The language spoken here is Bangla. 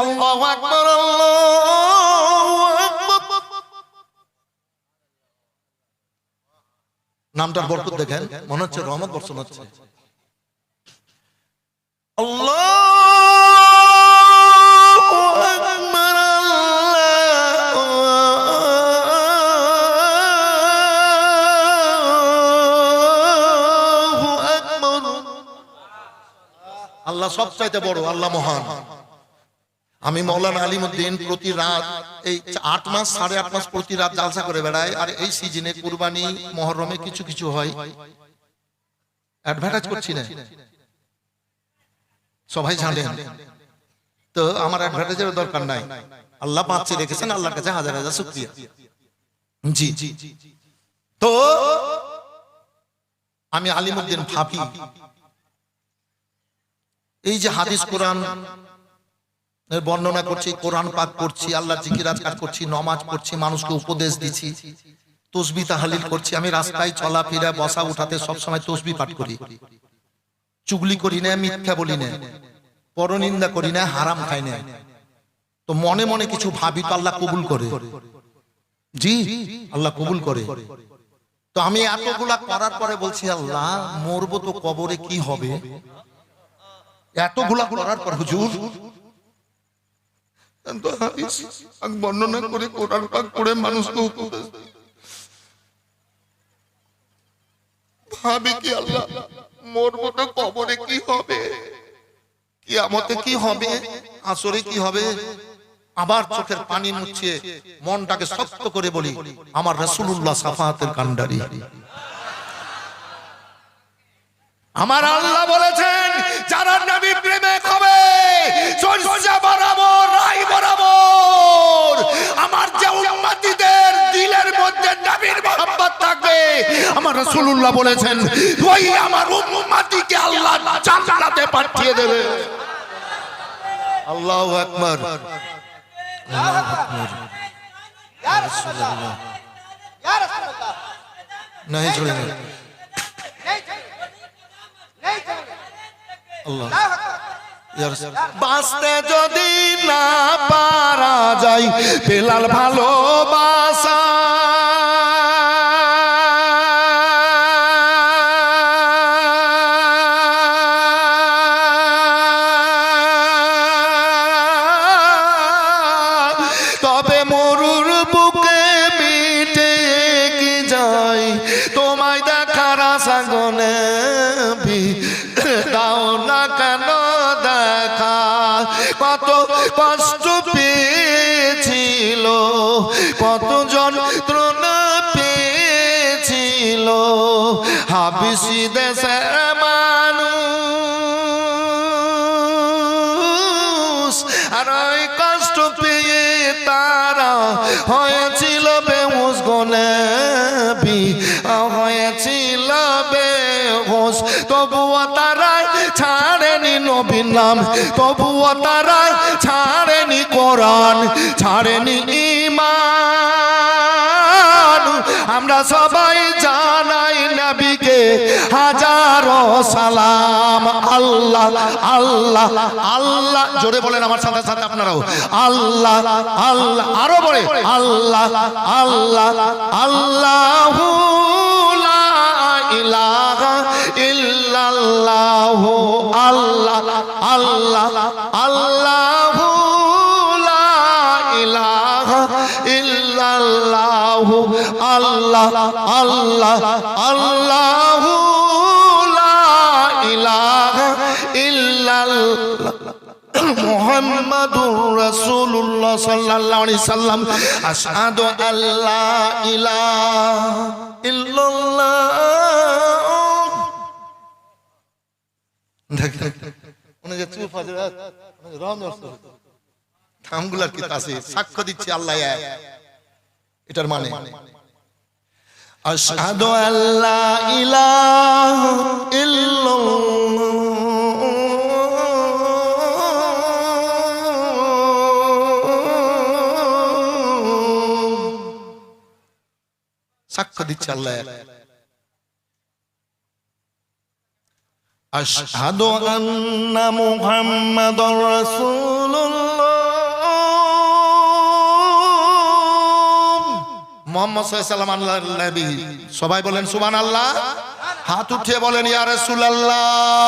আল্লাহু নামটার বরকত দেখেন, মনে হচ্ছে রহমত বর্ষণ হচ্ছে। আল্লাহু আল্লাহ সবচাইতে বড়, আল্লাহ মহান। আমি মৌলানা আলিমুদ্দিন প্রতি রাত, এই আট মাস, সাড়ে আট মাস প্রতি রাত জালসা করে বেড়াই, আর এই সিজনে কুরবানি মহরমে কিছু কিছু হয়। অ্যাডভার্টাইজ করছি না। সবাই জানেন। তো আমার অ্যাডভার্টাইজের দরকার নাই। আল্লাহ পাঁচে রেখেছেন, আল্লাহর কাছে হাজার হাজার শুক্রিয়া। জি জি। তো আমি আলিমুদ্দিন ভাবি। এই যে হাদিস কোরআন বর্ণনা করছি, কোরআন পাক করছি, আল্লাহ জিকিরাত কাজ করছি, নমাজ পড়ছি, মানুষকে উপদেশ দিচ্ছি তসবি তাহালিল করছি, আমি রাস্তায় চলাফেরা, বসা উঠাতে সবসময় তসবি পাঠ করি। চুগলি করি না, মিথ্যা বলি না, পরনিন্দা করি না, হারাম খাই না। তো মনে মনে কিছু ভাবি তো আল্লাহ কবুল করে। জি, আল্লাহ কবুল করে। তো আমি এতগুলা করার পরে বলছি, আল্লাহ, মরবো তো কবরে কি হবে? এতগুলা করার পর হুজুর বর্ণনা করে, কোরআন পাক পড়ে মানুষকে ভাবে কি আল্লাহ মরবো কবরে কি হবে? কি হবে? আসরে কি হবে? আবার চোখের পানি মুছিয়ে মনটাকে শক্ত করে বলি, আমার রাসূলুল্লাহ সাফাহাতের কান্ডারি আমার আল্লাহ বলেছেন রাসূলুল্লাহ বলেছেন ওই আমার উম্মতিকে আল্লাহ জান্নাতে পাঠিয়ে দেবে আল্লাহু আকবার আল্লাহু আকবার या रसूल अल्लाह या रसूल अल्लाह नहीं छोड़ेंगे नहीं चलेगा नहीं चलेगा আল্লাহ अल्लाह अकबर বাঁচতে যদি না পারা যায় বেলাল ভালোবাসা দাও না কেন দেখা? কত কষ্ট পেয়েছিল কত যন্ত্রণা পেয়েছিল। হাবিসি দেশের মানুষ, আর ওই কষ্ট পেয়ে তারা হয়েছিল বেহুশ তবুও তারা ছাড়েনি নবীর নাম। তবুও তারা ছাড়েনি কোরআন, ছাড়েনি ইমান আমরা সবাই জানাই নবীকে হাজারো সালাম। আল্লাহ আল্লাহ আল্লাহ। জোরে বলেন আমার সাথে সাথে আপনারাও। আল্লাহ আল্লাহ। আরও বলে, আল্লাহ আল্লাহ আল্লাহ আল্লাহ আল্লাহ আল্লাহ লা ইলাহা ইল্লাল্লাহু, আল্লাহ আল্লাহ আল্লাহ লা ইলাহা ইল্লাল্লাহ মুহাম্মাদুর রাসূলুল্লাহ সাল্লাল্লাহু আলাইহি সাল্লাম, আশহাদু আল্লা ইলাহা ইল্লাল্লাহ। থামগুলার কি আছে সাক্ষ্য দিচ্ছে আল্লাহ এটার মানে? আশহাদু আল্লা সাক্ষ্য দিচ্ছে আল্লাহ أشهد أن محمد رسول الله মোহাম্মদ সাল্লাম আল্লাহ নবী। সবাই বলেন সুবহানাল্লাহ। হাত উঠিয়ে বলেন, ইয়া রাসূলুল্লাহ।